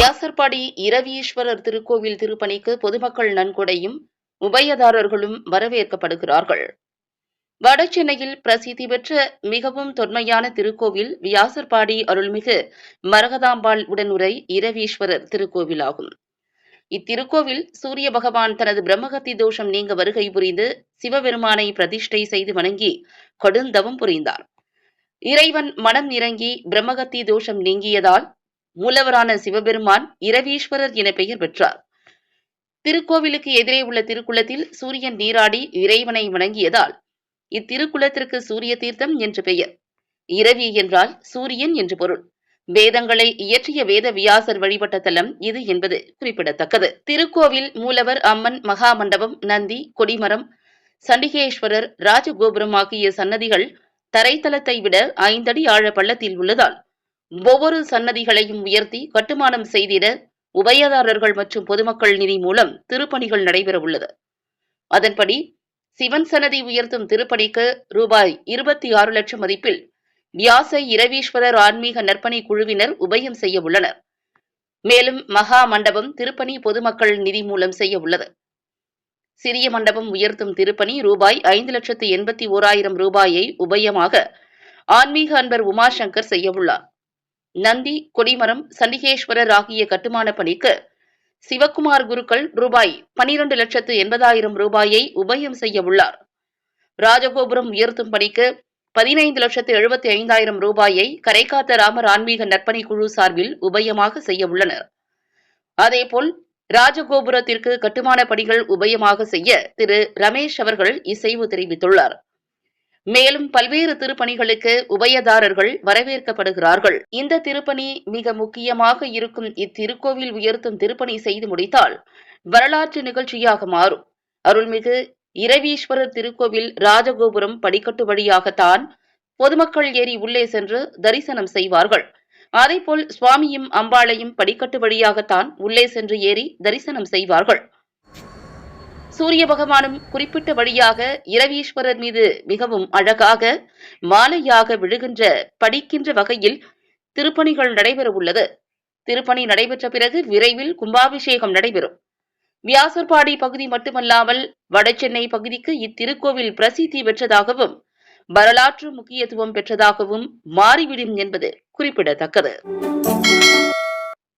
வியாசர்பாடி இரவீஸ்வரர் திருக்கோவில் திருப்பணிக்கு பொதுமக்கள் நன்கொடையும் உபயதாரர்களும் வரவேற்கப்படுகிறார்கள். வடசென்னையில் பிரசித்தி பெற்ற மிகவும் தொன்மையான திருக்கோவில் வியாசர்பாடி அருள்மிகு மரகதாம்பாள் உடனுரை இரவீஸ்வரர் திருக்கோவிலாகும். இத்திருக்கோவில் சூரிய பகவான் தனது பிரம்மகத்தி தோஷம் நீங்க வருகை புரிந்து சிவபெருமானை பிரதிஷ்டை செய்து வணங்கி கடுந்தவம் புரிந்தார். இறைவன் மனம் இறங்கி பிரம்மகத்தி தோஷம் நீங்கியதால் மூலவரான சிவபெருமான் இரவீஸ்வரர் என பெயர் பெற்றார். திருக்கோவிலுக்கு எதிரே உள்ள திருக்குளத்தில் சூரியன் நீராடி இறைவனை வணங்கியதால் இத்திருக்குளத்திற்கு சூரிய தீர்த்தம் என்று பெயர். இரவி என்றால் சூரியன் என்று பொருள். வேதங்களை இயற்றிய வேத வியாசர் வழிபட்ட தலம் இது என்பது குறிப்பிடத்தக்கது. திருக்கோவில் மூலவர் அம்மன் மகாமண்டபம் நந்தி கொடிமரம் சண்டிகேஸ்வரர் ராஜகோபுரம் ஆகிய சன்னதிகள் தரைத்தளத்தை விட ஐந்தடி ஆழ பள்ளத்தில் உள்ளதால் ஒவ்வொரு சன்னதிகளையும் உயர்த்தி கட்டுமானம் செய்திட உபயதாரர்கள் மற்றும் பொதுமக்கள் நிதி மூலம் திருப்பணிகள் நடைபெற உள்ளது. அதன்படி சிவன் சன்னதி உயர்த்தும் திருப்பணிக்கு ரூபாய் இருபத்தி ஆறு லட்சம் மதிப்பில் வியாச இரவீஸ்வரர் ஆன்மீக நற்பணி குழுவினர் உபயம் செய்ய உள்ளனர். மேலும் மகா மண்டபம் திருப்பணி பொதுமக்கள் நிதி மூலம் செய்ய உள்ளது. சிறிய மண்டபம் உயர்த்தும் திருப்பணி ரூபாய் ஐந்து லட்சத்து எண்பத்தி ஓராயிரம் ரூபாயை உபயமாக ஆன்மீக அன்பர் உமாசங்கர் செய்யவுள்ளார் நந்தி கொடிமரம் சண்டிகேஸ்வரர் ஆகிய கட்டுமான பணிக்கு சிவக்குமார் குருக்கள் ரூபாய் பனிரண்டு லட்சத்து எண்பதாயிரம் ரூபாயை உபயம் செய்ய உள்ளார். ராஜகோபுரம் உயர்த்தும் பணிக்கு பதினைந்து லட்சத்து எழுபத்தி ஐந்தாயிரம் ரூபாயை கரைக்காத்த ராமர் ஆன்மீக நற்பணி குழு சார்பில் உபயமாக செய்ய உள்ளனர். அதேபோல் ராஜகோபுரத்திற்கு கட்டுமான பணிகள் உபயமாக செய்ய திரு ரமேஷ் அவர்கள் இசைவு தெரிவித்துள்ளார். மேலும் பல்வேறு திருப்பணிகளுக்கு உபயதாரர்கள் வரவேற்கப்படுகிறார்கள். இந்த திருப்பணி மிக முக்கியமாக இருக்கும் இத்திருக்கோவில் உயர்த்தும் திருப்பணி செய்து முடித்தால் வரலாற்று நிகழ்ச்சியாக மாறும். அருள்மிகு இரவீஸ்வரர் திருக்கோவில் ராஜகோபுரம் படிக்கட்டு வழியாகத்தான் பொதுமக்கள் ஏறி உள்ளே சென்று தரிசனம் செய்வார்கள். அதேபோல் சுவாமியும் அம்பாளையும் படிக்கட்டு வழியாகத்தான் உள்ளே சென்று ஏறி தரிசனம் செய்வார்கள். சூரிய பகவானும் குறிப்பிட்ட வழியாக இரவீஸ்வரர் மீது மிகவும் அழகாக மாலையாக விழுகின்ற படிக்கின்ற வகையில் திருப்பணிகள் நடைபெற உள்ளது. திருப்பணி நடைபெற்ற பிறகு விரைவில் கும்பாபிஷேகம் நடைபெறும். வியாசர்பாடி பகுதி மட்டுமல்லாமல் வடசென்னை பகுதிக்கு இத்திருக்கோவில் பிரசித்தி பெற்றதாகவும் வரலாற்று முக்கியத்துவம் பெற்றதாகவும் மாறிவிடும் என்பது குறிப்பிடத்தக்கது.